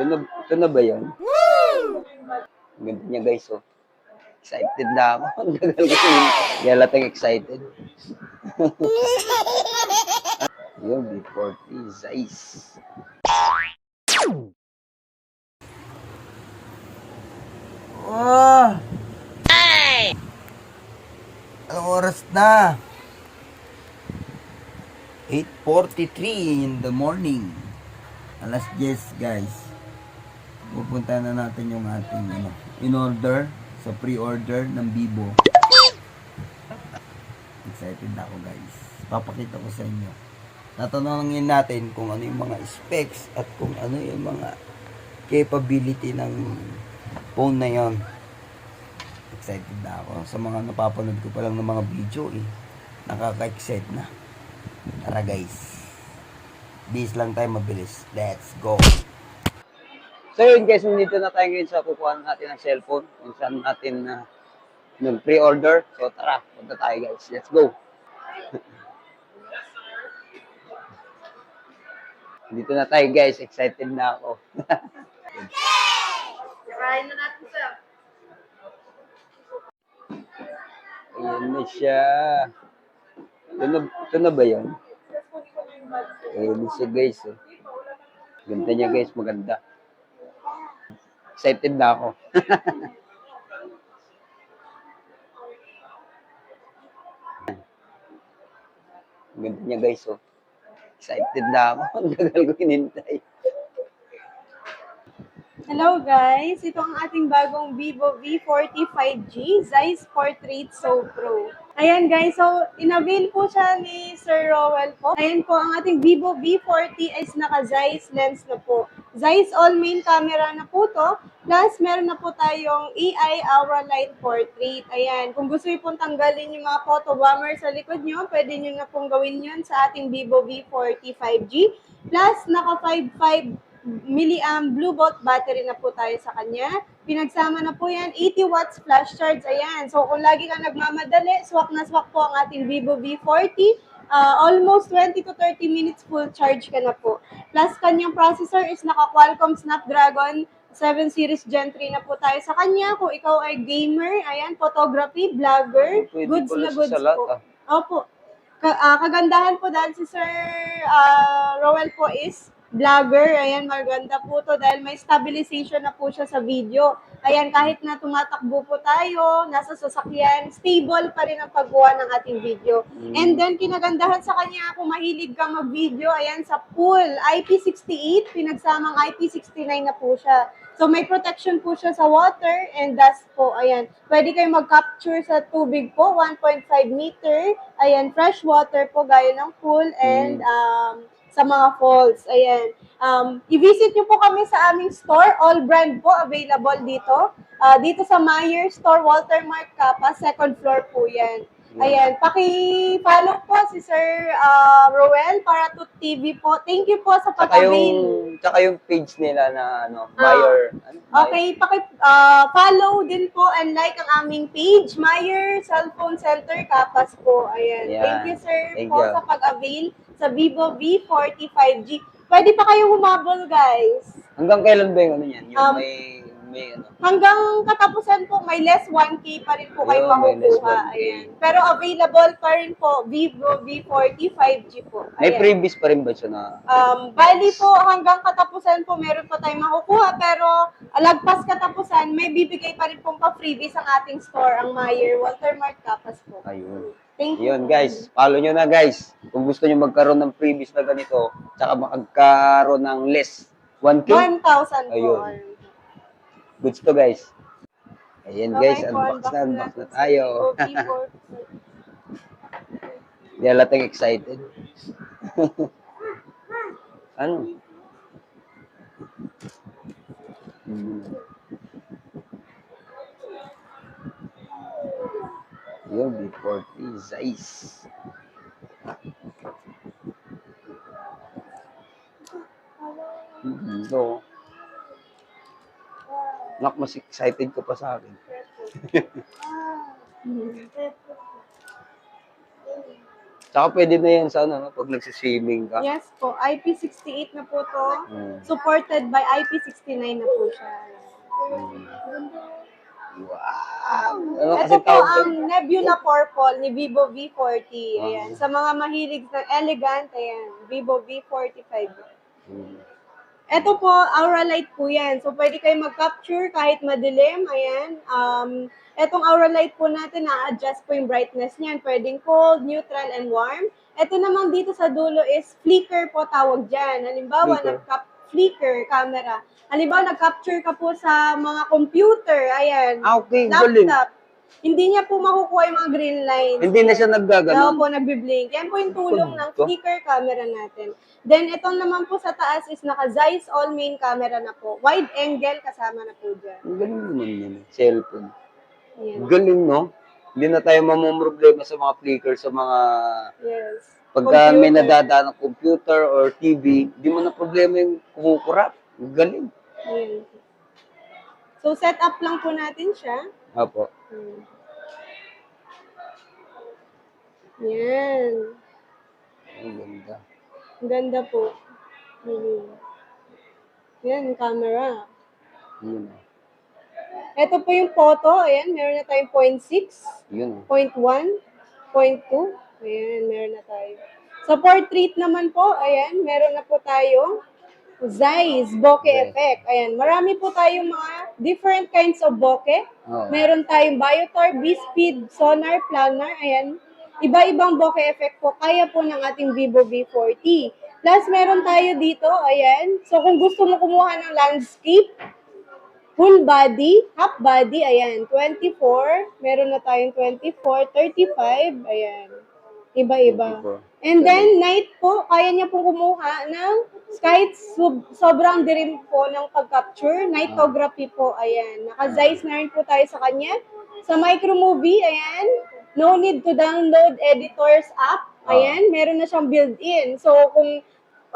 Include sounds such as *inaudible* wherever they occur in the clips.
Ito na, ito na ba yun? Ang ganda niya guys, oh. Excited na ako. *laughs* Ang ko *laughs* yun. Kaya latang excited. Yun, B40, Zeiss. Oh! Anong oras na? 8.43 in the morning. Alas 10 guys. Pupunta na natin yung ating ano, in order sa pre-order ng Bibo. Excited na ako guys. Papakita ko sa inyo. Tatanungin natin kung ano yung mga specs at kung ano yung mga capability ng phone na yon. Excited na ako. Sa mga napapanood ko pa lang ng mga video eh. Nakaka-excite na. Tara guys. Bis lang tayo mabilis. Let's go. So yun guys, nandito na tayo ngayon sa kukuha natin ng cellphone. Kung saan natin na nag-pre-order. So tara, punta tayo guys. Let's go. *laughs* Dito na tayo guys. Excited na ako. *laughs* Tirahin na natin sir. Ayan na siya. Ito na, ito na ba yun? Ayan na siya guys. Oh. Ganda niya guys, maganda. Excited na ako. *laughs* Ganda niya guys. Oh. Excited na ako. *laughs* Ang tagal ko hinintay. Hello guys, ito ang ating bagong Vivo V40 5G Zeiss Portrait So Pro. Ayan guys, so inavail po siya ni Sir Rowell po. Ayan po, ang ating Vivo V40 is naka Zeiss lens na po. Zeiss all main camera na po to. Plus, meron na po tayong AI Aura Light Portrait. Ayan, kung gusto niyo pong tanggalin yung mga photo bomber sa likod nyo, pwede nyo na pong gawin yun sa ating Vivo V40 5G. Plus, naka 5.5 milliamp Bluebolt battery na po tayo sa kanya. Pinagsama na po yan, 80 watts flash charge. Ayan. So, kung lagi ka nagmamadali, swak na swak po ang ating Vivo V40. Ah, almost 20 to 30 minutes full charge ka na po. Plus, kanyang processor is naka Qualcomm Snapdragon 7 Series Gen 3 na po tayo sa kanya. Kung ikaw ay gamer, ayan, photography, vlogger, Pwede goods na goods sa lahat, po. ah. Opo. Ka- ah, kagandahan po dahil si Sir ah, Rowell po is vlogger. Ayan, maganda po to dahil may stabilization na po siya sa video. Ayan, kahit na tumatakbo po tayo, nasa sasakyan, stable pa rin ang pagkuha ng ating video. And then, kinagandahan sa kanya, kung mahilig ka mag-video, ayan, sa pool, IP68, pinagsamang IP69 na po siya. So, may protection po siya sa water and dust po. Ayan. Pwede kayo mag-capture sa tubig po, 1.5 meter. Ayan, fresh water po, gaya ng pool and um, sa mga falls. Ayan. Um, i-visit nyo po kami sa aming store. All brand po available dito. Ah, dito sa Meyer Store, Walter Mark Kappa, second floor po yan. Ayan, paki-follow po si Sir ah, Roel para to TV po. Thank you po sa Tsaka yung, pag-avail. tsaka yung page nila na ano, buyer. ano, Okay, paki-follow din po and like ang aming page, Meyer Cellphone Center Kapas po. Ayan. Yan. Thank you, sir, Thank po you. sa pag-avail sa Vivo V40 5G. Pwede pa kayo humabol, guys. Hanggang kailan ba yung ano yan? Yung Um, may, may ano. Hanggang katapusan po, may less 1K pa rin po kayo Yun, may less makukuha. 1K. Ayan. Pero available pa rin po, Vivo V40 5G po. May Ayan. previous pa rin ba siya na? Um, bali po, hanggang katapusan po, meron pa tayong makukuha. Pero, alagpas katapusan, may bibigay pa rin pong pa-freebies ang ating store, ang Meyer Walter Mart Kapas po. Ayun. Thank you. Yun guys, follow nyo na guys. Kung gusto nyo magkaroon ng previous na ganito, tsaka magkaroon ng less 1K, 1,000 po. Ayun. Goods to guys. Ayan guys, Okay unbox na, unbox na tayo. Vivo V40. *laughs* Hindi halatang excited. *laughs* ano? Hmm. Yun, B40, Zeiss. Hmm, no. Nak, mas excited ko pa sa akin. *laughs* Tsaka pwede na yan sa ano, no, pag nagsiswimming ka. Yes po, IP68 na po to. Mm. Supported by IP69 na po siya. Wow! Ano Ito po ang? Nebula Purple ni Vivo V40. Ah. Ayan. Sa mga mahilig ng elegant, ayan. Vivo V45. Mm. Ito po, aura light po yan. So, pwede kayo mag-capture kahit madilim. Ayan. Um, etong aura light po natin, na-adjust po yung brightness niyan. Pwedeng cold, neutral, and warm. Ito naman dito sa dulo is flicker po tawag dyan. Halimbawa, nag-cap flicker camera. Halimbawa, nag-capture ka po sa mga computer. Ayan. Ah, okay, galing. Hindi niya po makukuha yung mga green lines. Hindi na siya Kaya naggaganon. po, nagbi-blink. Yan po yung tulong ng Ito? flicker camera natin. Then, itong naman po sa taas is naka Zeiss all main camera na po. Wide angle kasama na po dyan. Ang galing naman yun. Cellphone. Yan. Galing, no? Hindi na tayo mamumroblema sa mga flicker, sa mga... Yes. Pagka may Computer. nadadaan ng computer or TV, di mo na problema yung kumukurap. Galing. Yan. So, set up lang po natin siya. Apo. Hmm. Yan. Ang ganda. Ang ganda po. Hmm. Yan, camera. Yun. oh. Ito po yung photo. Ayan, meron na tayong 0.6. Yun. oh. Point 1, point 2. Ayan, meron na tayo. Sa portrait naman po, ayan, meron na po tayong Zeiss bokeh Zeiss. effect. Ayan, marami po tayong mga different kinds of bokeh. Oo. Meron tayong Biotor, B-Speed, Sonar, Planar. Ayan, iba-ibang bokeh effect po. Kaya po ng ating Vivo V40. Plus, meron tayo dito, ayan. So, kung gusto mo kumuha ng landscape, full body, half body, ayan, 24. Meron na tayong 24, 35, ayan. Iba-iba. 24. And then, night po, kaya niya pong kumuha ng kahit sub, sobrang dilim po ng pag-capture. Nightography po, ayan. Naka-Zeiss na rin po tayo sa kanya. Sa micromovie, ayan, no need to download editor's app. Ayan, meron na siyang built-in. So, kung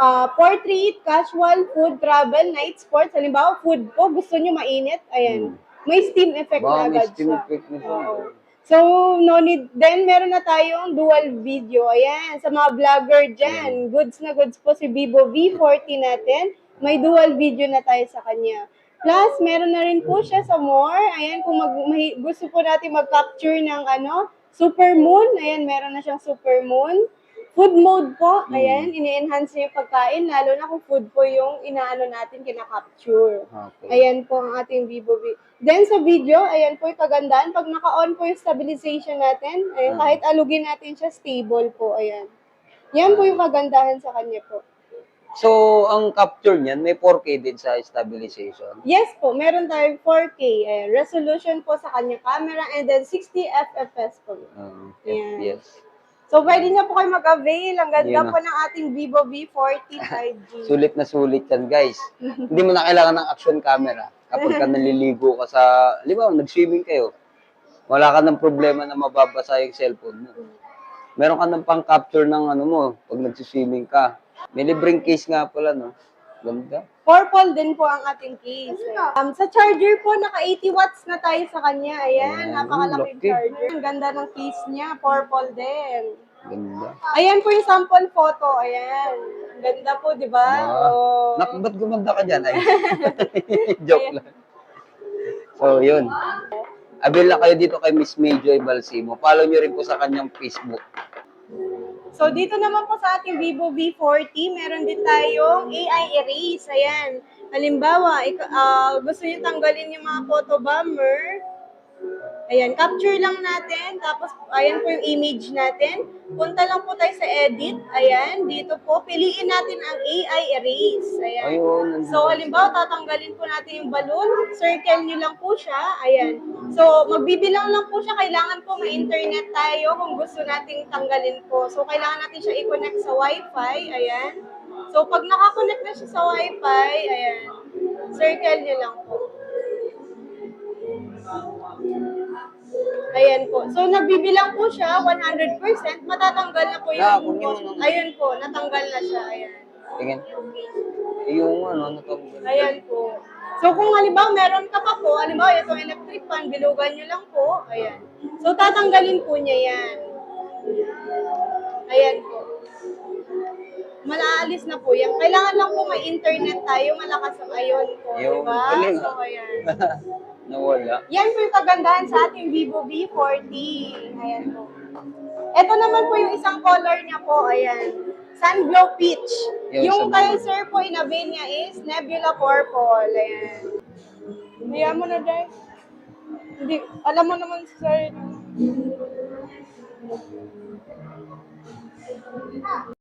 ah, portrait, casual, food, travel, night sports, halimbawa food po, gusto nyo mainit, ayan. May steam effect Baka na may agad steam siya. effect na siya. Oo. So, no need. Then, meron na tayong dual video. Ayan, sa mga vlogger dyan. Goods na goods po si Vivo V40 natin. May dual video na tayo sa kanya. Plus, meron na rin po siya sa more. Ayan, kung mag, mahi- gusto po natin mag-capture ng ano, super moon. Ayan, meron na siyang super moon. Food mode po. Ayan, ini-enhance niya yung pagkain. Lalo na kung food po yung inaano natin, kinakapture. Okay. Ayan po ang ating Vivo V. Then sa video, ayan po yung kagandaan. Pag naka-on po yung stabilization natin, ayan, Ah. kahit alugin natin siya, stable po. Ayan. Yan po yung kagandahan sa kanya po. So, ang capture niyan, may 4K din sa stabilization. Yes po, meron tayong 4K ayan, resolution po sa kanya camera and then 60 FFS po. Um, Ayan. FPS. So, pwede na po kayo mag-avail. Ang ganda Yun po ng ating Vivo V40 5G. Sulit na sulit yan, guys. Hindi mo na kailangan ng action camera. Kapag ka naliligo ka sa, di ba, nag-swimming kayo, wala ka ng problema na mababasa yung cellphone mo. Meron ka ng pang-capture ng ano mo, pag nag-swimming ka. May libreng case nga pala, no? Ganda. Purple din po ang ating case. Um, sa charger po, naka 80 watts na tayo sa kanya. Ayan, Ayan, napakalaking laki. charger. Ang ganda ng case niya, purple din. Ganda. Ayan po yung sample photo. Ayan. Ang Ganda po, di ba? Ah. Oh. Nak, ba't gumanda ka dyan? Ay, *laughs* joke lang. So, yun. Abil na kayo dito kay Miss Mayjoy Balsimo. Follow nyo rin po sa kanyang Facebook. So, dito naman po sa ating Vivo V40, meron din tayong AI erase. Ayan. Halimbawa, ah, gusto niyo tanggalin yung mga photo bomber. Ayan, capture lang natin. Tapos, ayan po yung image natin. Punta lang po tayo sa edit. Ayan, dito po. Piliin natin ang AI erase. Ayan. Ayun. So, halimbawa, tatanggalin po natin yung balloon. Circle nyo lang po siya. Ayan. So, magbibilang lang po siya. Kailangan po ma-internet tayo kung gusto nating tanggalin po. So, kailangan natin siya i-connect sa Wi-Fi. Ayan. So, pag nakakonect na siya sa Wi-Fi, ayan. Circle nyo lang po. Ayan po. So, nagbibilang po siya 100%. Matatanggal na po kung yun, ano. Ayun po, natanggal na siya. Ayan. Tingin. Yung ano, natanggal. Ayan po. So kung halimbawa meron ka pa po, halimbawa itong electric fan, bilugan nyo lang po. Ayan. So tatanggalin po niya yan. Ayan po. Malaalis na po yan. Kailangan lang po may internet tayo, malakas ang ayon po, di Yung ba? galing, So, ah. ayan. *laughs* Nawala. Yan po yung kagandahan sa ating Vivo V40. Ayan po. Ito naman po yung isang color niya po. Ayan. Sunglow Peach. Yung, yung kay sir po in-avail niya is Nebula Purple. Ayan. Hayaan mo na, Dai. Hindi, alam mo naman sir. Ah.